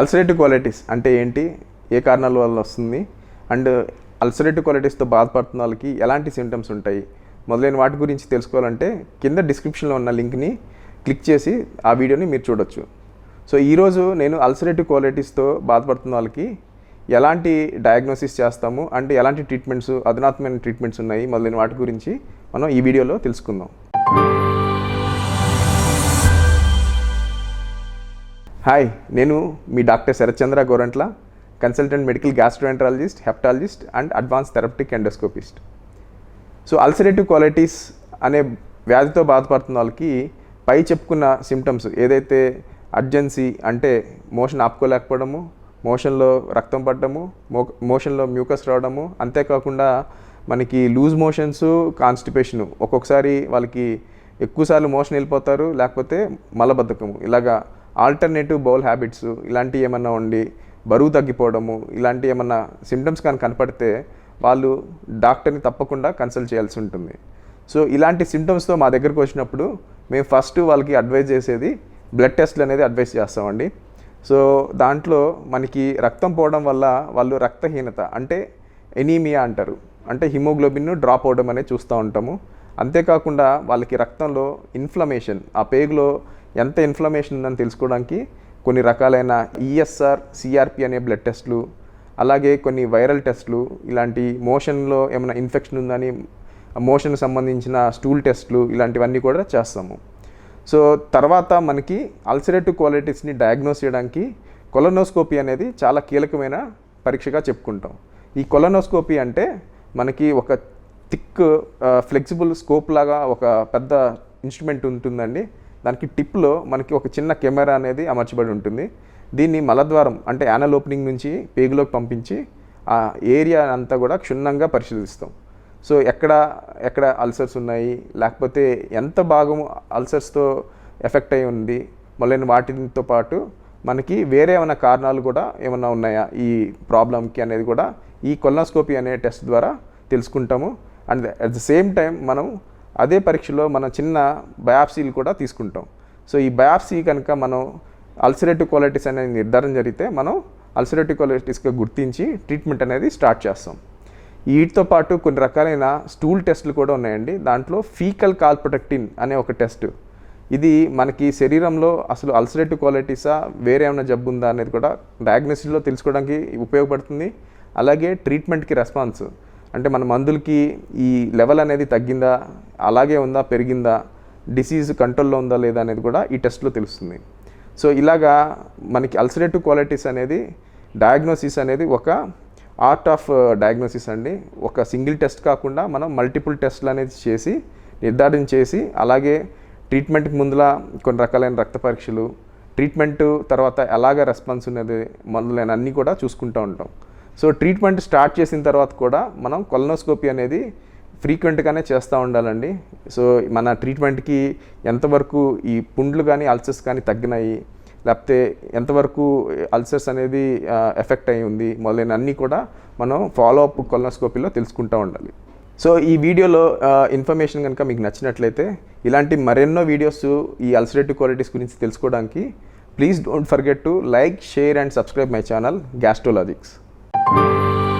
Ulcerative qualities అంటే ఏంటి? ఏ కారణాల వల్ల వస్తుంది? అండ్ అల్సరేటివ్ క్వాలిటీస్తో బాధపడుతున్న వాళ్ళకి ఎలాంటి సిమ్టమ్స్ ఉంటాయి? మొదలైన వాటి గురించి తెలుసుకోవాలంటే కింద డిస్క్రిప్షన్లో ఉన్న లింక్ని క్లిక్ చేసి ఆ వీడియోని మీరు చూడొచ్చు. సో ఈరోజు నేను అల్సరేటివ్ క్వాలిటీస్తో బాధపడుతున్న వాళ్ళకి ఎలాంటి డయాగ్నోసిస్ చేస్తాము? అండ్ ఎలాంటి ట్రీట్మెంట్స్ అధునాతమైన ట్రీట్మెంట్స్ ఉన్నాయి? మొదలైన వాటి గురించి మనం ఈ వీడియోలో తెలుసుకుందాం. హాయ్ నేను మీ doctor Sharatchandra Gorantla consultant medical gastroenterologist hepatologist and advance therapeutic endoscopist so ulcerative colitis అనే వ్యాధితో బాధపడుతున్న వాళ్ళకి పై చెప్పుకున్న సిమ్టమ్స్ ఏదైతే అర్జెన్సీ అంటే మోషన్ ఆపుకోలేకపోవడము మోషన్లో రక్తం పడడము మో మోషన్లో మ్యూకస్ రావడము అంతేకాకుండా మనకి లూజ్ మోషన్స్ కాన్స్టిపేషను ఒక్కొక్కసారి వాళ్ళకి ఎక్కువసార్లు మోషన్ వెళ్ళిపోతారు లేకపోతే మలబద్ధకము. ఇలాగా ఆల్టర్నేటివ్ బౌల్ హ్యాబిట్స్ ఇలాంటివి ఏమన్నా ఉండి బరువు తగ్గిపోవడము ఇలాంటి ఏమన్నా సిమ్టమ్స్ కానీ కనపడితే వాళ్ళు డాక్టర్ని తప్పకుండా కన్సల్ట్ చేయాల్సి ఉంటుంది. సో ఇలాంటి సిమ్టమ్స్తో మా దగ్గరకు వచ్చినప్పుడు మేము ఫస్ట్ వాళ్ళకి అడ్వైజ్ చేసేది బ్లడ్ టెస్ట్లు అనేది అడ్వైస్ చేస్తామండి. సో దాంట్లో మనకి రక్తం పోవడం వల్ల వాళ్ళు రక్తహీనత అంటే ఎనీమియా అంటారు. అంటే హిమోగ్లోబిన్ డ్రాప్ అవడం అనేది చూస్తూ ఉంటాము. అంతేకాకుండా వాళ్ళకి రక్తంలో ఇన్ఫ్లమేషన్ ఆ పేగులో ఎంత ఇన్ఫ్లమేషన్ ఉందని తెలుసుకోవడానికి కొన్ని రకాలైన ఈఎస్ఆర్ సిఆర్పి అనే బ్లడ్ టెస్ట్లు అలాగే కొన్ని వైరల్ టెస్ట్లు ఇలాంటి మోషన్లో ఏమైనా ఇన్ఫెక్షన్ ఉందని మోషన్ సంబంధించిన స్టూల్ టెస్ట్లు ఇలాంటివన్నీ కూడా చేస్తాము. సో తర్వాత మనకి అల్సరేటివ్ క్వాలిటీస్ని డయాగ్నోస్ చేయడానికి కొలనోస్కోపీ అనేది చాలా కీలకమైన పరీక్షగా చెప్పుకుంటాం. ఈ కొలనోస్కోపీ అంటే మనకి ఒక థిక్ ఫ్లెక్సిబుల్ స్కోప్ లాగా ఒక పెద్ద ఇన్స్ట్రుమెంట్ ఉంటుందండి. దానికి టిప్లో మనకి ఒక చిన్న కెమెరా అనేది అమర్చబడి ఉంటుంది. దీన్ని మలద్వారం అంటే యానల్ ఓపెనింగ్ నుంచి పేగులోకి పంపించి ఆ ఏరియా అంతా కూడా క్షుణ్ణంగా పరిశీలిస్తాం. సో ఎక్కడ ఎక్కడ అల్సర్స్ ఉన్నాయి లేకపోతే ఎంత భాగం అల్సర్స్తో ఎఫెక్ట్ అయి ఉంది మొదలైన వాటితో పాటు మనకి వేరే ఏమైనా కారణాలు కూడా ఏమైనా ఉన్నాయా ఈ ప్రాబ్లంకి అనేది కూడా ఈ కొలనోస్కోపీ అనే టెస్ట్ ద్వారా తెలుసుకుంటాము. And at the same time మనం అదే పరీక్షలో మన చిన్న బయాప్సీలు కూడా తీసుకుంటాం. సో ఈ బయాప్సీ కనుక మనం అల్సరేటివ్ క్వాలిటీస్ అనేది నిర్ధారణ జరిగితే మనం అల్సరేటివ్ క్వాలిటీస్గా గుర్తించి ట్రీట్మెంట్ అనేది స్టార్ట్ చేస్తాం. వీటితో పాటు కొన్ని రకాలైన స్టూల్ టెస్ట్లు కూడా ఉన్నాయండి. దాంట్లో ఫీకల్ కాల్ప్రొటెక్టిన్ అనే ఒక టెస్ట్. ఇది మనకి శరీరంలో అసలు అల్సరేటివ్ క్వాలిటీసా వేరే ఏమైనా జబ్బు ఉందా అనేది కూడా డయాగ్నోసిస్లో తెలుసుకోవడానికి ఉపయోగపడుతుంది. అలాగే ట్రీట్మెంట్కి రెస్పాన్స్. అంటే మన మందులకి ఈ లెవెల్ అనేది తగ్గిందా అలాగే ఉందా పెరిగిందా డిసీజ్ కంట్రోల్లో ఉందా లేదా అనేది కూడా ఈ టెస్ట్లో తెలుస్తుంది. సో ఇలాగా మనకి అల్సరేటివ్ క్వాలిటీస్ అనేది డయాగ్నోసిస్ అనేది ఒక ఆర్ట్ ఆఫ్ డయాగ్నోసిస్ అండి. ఒక సింగిల్ టెస్ట్ కాకుండా మనం మల్టిపుల్ టెస్ట్లు అనేది చేసి నిర్ధారణ చేసి అలాగే ట్రీట్మెంట్కి ముందులా కొన్ని రకాలైన రక్త పరీక్షలు ట్రీట్మెంట్ తర్వాత ఎలాగ రెస్పాన్స్ ఉన్నది మొదలైన అన్నీ కూడా చూసుకుంటూ ఉంటాం. సో ట్రీట్మెంట్ స్టార్ట్ చేసిన తర్వాత కూడా మనం కొలనోస్కోపీ అనేది ఫ్రీక్వెంట్గానే చేస్తూ ఉండాలండి. సో మన ట్రీట్మెంట్కి ఎంతవరకు ఈ పుండ్లు కానీ అల్సర్స్ కానీ తగ్గినాయి లేకపోతే ఎంతవరకు అల్సర్స్ అనేది ఎఫెక్ట్ అయి ఉంది మొదలైన అన్నీ కూడా మనం ఫాలో అప్ కొలనోస్కోపీలో తెలుసుకుంటూ ఉండాలి. సో ఈ వీడియోలో ఇన్ఫర్మేషన్ కనుక మీకు నచ్చినట్లయితే ఇలాంటి మరెన్నో వీడియోస్ ఈ అల్సరేటివ్ క్వాలిటీస్ గురించి తెలుసుకోవడానికి please don't forget to like share and subscribe my channel Gastrologix. Música